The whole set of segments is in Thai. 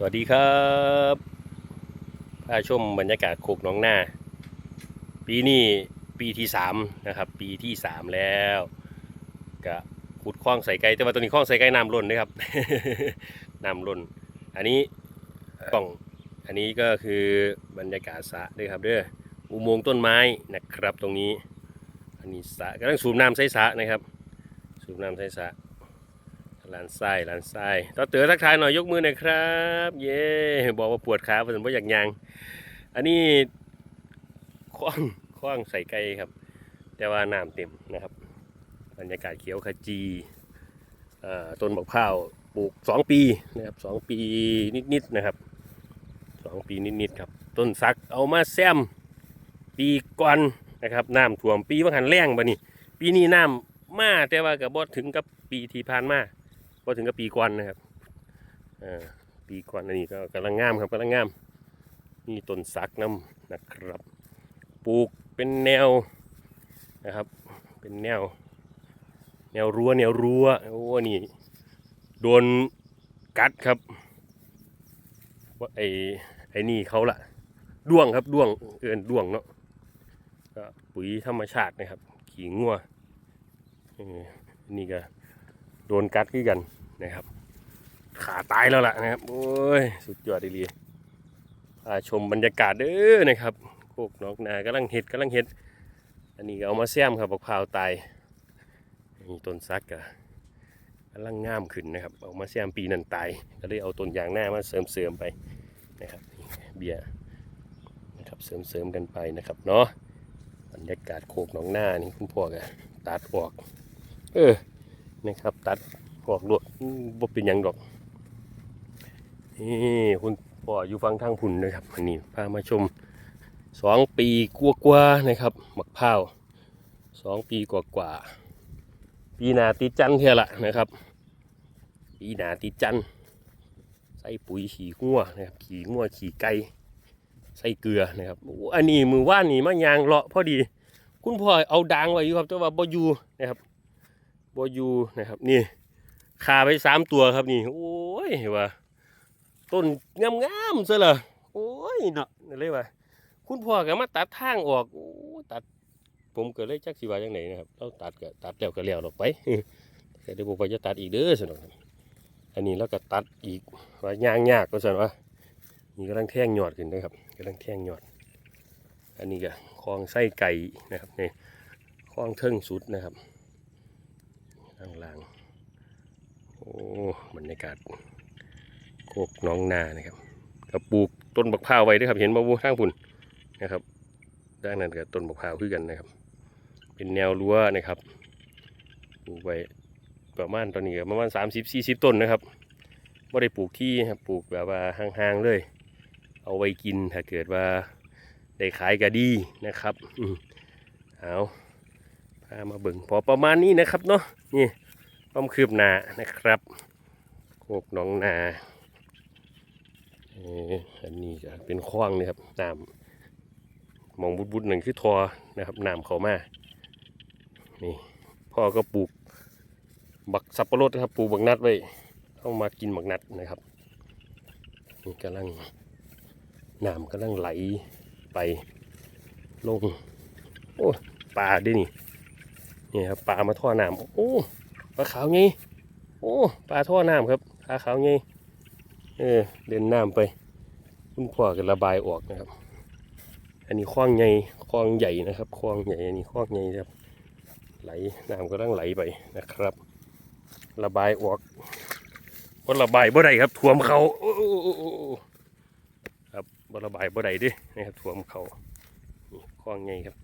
สวัสดีครับพาชมบรรยากาศโคกน้องหน้า ปีนี้ปีที่สามนะครับ ปีที่สามแล้วก็ขุดคลองใส่ไก่แต่ว่าตัวนี้คลองใส่ไก่น้ำล้นนะครับน้ำล้น อันนี้กล่อง อันนี้ก็คือบรรยากาศสะด้วยครับเด้ออุโมงค์ต้นไม้นะครับตรงนี้ อันนี้สะกำลังสูบน้ำใส่สะนะครับ สูบน้ำใส่สะ ลานไส้ลานไส้ต่อเต๋อทักทายหน่อยยกมือหน่อยครับ เย้บอกว่าปวดขาเพราะฉะนั้นอยากยาง อันนี้คว้างคว้างใส่ไก่ครับ แต่ว่าน้ำเต็มนะครับ บรรยากาศเขียวขจีอ่อต้นบักพร้าวปลูกสองปีนะครับสองปีนิดๆนะครับสองปีนิดๆครับ ต้นสักเอามาแซมปีก่อนนะครับน้ำท่วมปีว่าหันแรงบ่นี่ปีนี้น้ำมาแต่ว่ากับบถึงกับปีที่ผ่านมา ก็ถึงกับปีก่อนนะครับอ่าปีก่อนอันนี้ก็กำลังงามครับกำลังงามนี่ต้นสักน้ำนะครับ ปลูกเป็นแนวนะครับ เป็นแนว แนวรั้วแนวรั้วโอ้นี่โดนกัดครับว่าไอ้ไอ้นี่เขาละด้วงครับด้วงเอินด้วงเนาะก็ปุ๋ยธรรมชาตินะครับ ขี่งัวนี่ก็โดนกัดขึ้นกัน นะครับ ขาตายแล้วล่ะนะครับ โอ้ย สุดยอดดีพาชมบรรยากาศเด้อนะครับโคกนกนากำลังเห็ดกำลังเห็ด อันนี้เอามาแซมครับบักพาวตายนี่ต้นซักกะกำลังงามขึ้นนะครับ เอามาแซมปีนันตาย ก็เลยเอาต้นยางหน้ามาเสริมเสริมๆไปนะครับเบียร์นะครับเสริมเสริมๆกันไปนะครับเนาะบรรยากาศโคกหนองหน้านี่คุณพ่อก็ตัดออก เออนะครับตัด ออกลวดบ่เป็นยังดอกนี่คุณพ่ออยู่ฟังทางพุ่นนะครับอันนี้พามาชมสองปีกว่าๆนะครับหมักพร้าวสองปีกว่าๆปีนาติจันทร์เท่าละนะครับปีนาติจันใส่ปุ๋ยขี่งัวนะครับขี่งัวขี่ไก่ใส่เกลือนะครับอันนี้มือว่านนี่มายางเลาะพอดี คุณพ่อเอาดางไว้อยู่ครับแต่ว่าบ่อยู่นะครับบอยู่นะครับนี่ ขาไปสามตัวครับนี่ โอ้ยว่าต้นงามๆซะเลยโอ้ยเนาะนี่เลยว่าคุณพ่อก็มาตัดทางออกโอ้ตัด ผมก็เลยจักสิว่าจังไหนนะครับเราตัดก็ตัดแล้วก็แล้วออกไปแต่เดี๋ยวผมก็จะตัดอีกเด้อสนองอันนี้แล้วก็ตัดอีกว่ายางยากก็สนว่านี่กำลังแท่งหยอดขึ้นนะครับกำลังแท่งหยอด อันนี้ก็คลองไส้ไก่นะครับนี่คลองเทิงสุดนะครับข้างล่างโอ้ บรรยากาศโคกน้องนานะครับก็ปลูกต้นบักพร้าวไว้ด้วยครับ เห็นบ่บูทางพุ่นนะครับ ด้านนั้นกับต้นบักพร้าวคือกันนะครับ เป็นแนวรั้วนะครับปลูกไว้ประมาณตอนนี้ก็ประมาณสามสิบสี่สิบต้นนะครับไม่ได้ปลูกที่ครับปลูกแบบว่าห่างๆเลย เอาไว้กินถ้าเกิดว่าได้ขายก็ดีนะครับอเอาพามาเบิ่งพอประมาณนี้นะครับเนาะนี่ ความคืบนานะครับโคกหนองนาอันนี้จะเป็นคลองนะครับน้ำมองบุดๆหนึ่งคือทอนะครับน้ำเขามานี่พ่อก็ปลูกบักสับปะรดนะครับปลูกบักนัดไว้เข้ามากินบักนัดนะครับนี่กำลังน้ำกำลังไหลไปลงโอ้ปลาด้วยนี่นี่ครับปลามาท่อน้ำโอ้ ปลาขาวไงโอ้ปลาท่อน้ำครับปลาขาวไงเออเดินน้ำไป คุณพ่อก็ระบายออกนะครับ อันนี้คลองใหญ่คลองใหญ่นะครับคลองใหญ่อันนี้คลองใหญ่ครับ ไหลน้ำก็ต้องไหลไปนะครับ ระบายออกบ่ระบายบ่ได้ครับท่วมเขาโอ้โอ้โอ้โอ้ครับบ่ระบายบ่ได้ดินะครับท่วมเขาคลองใหญ่ครับ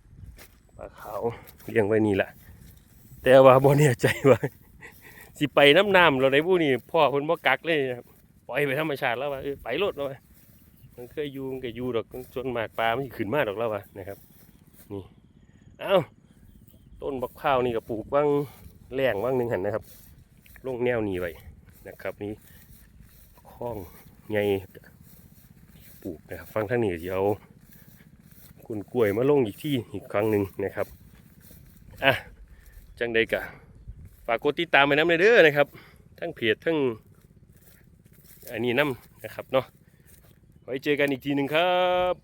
ปลาขาวเลี้ยงไว้นี่แหละแต่ว่าบ่แน่ใจว่า สิไปน้ำน้ำเราได้ผู้นี่พ่อคนบ่กักเลยนะครับปล่อยไปธรรมชาติแล้วว่าไปรถแล้วว่ามันเคยอยู่มันก็อยู่ดอกส่วนมากปลามันขึ้นมากดอกแล้วว่านะครับ นี่เอ้าต้นบักพร้าวนี่ก็ปลูกว่างแรงว่างหนึ่งหันนะครับลงแนวนี้ไว้นะครับ นี่คล้องไงปลูกนะครับฟังทางนี้เดี๋ยวคุณกล้วยมาลงอีกที่อีกครั้งหนึ่งนะครับอะจังใดกะ ฝากกดติดตามไปน้ำเลยเด้อนะครับ ทั้งเพจทั้งอันนี้น้ำนะครับเนาะไว้เจอกันอีกทีหนึ่งครับ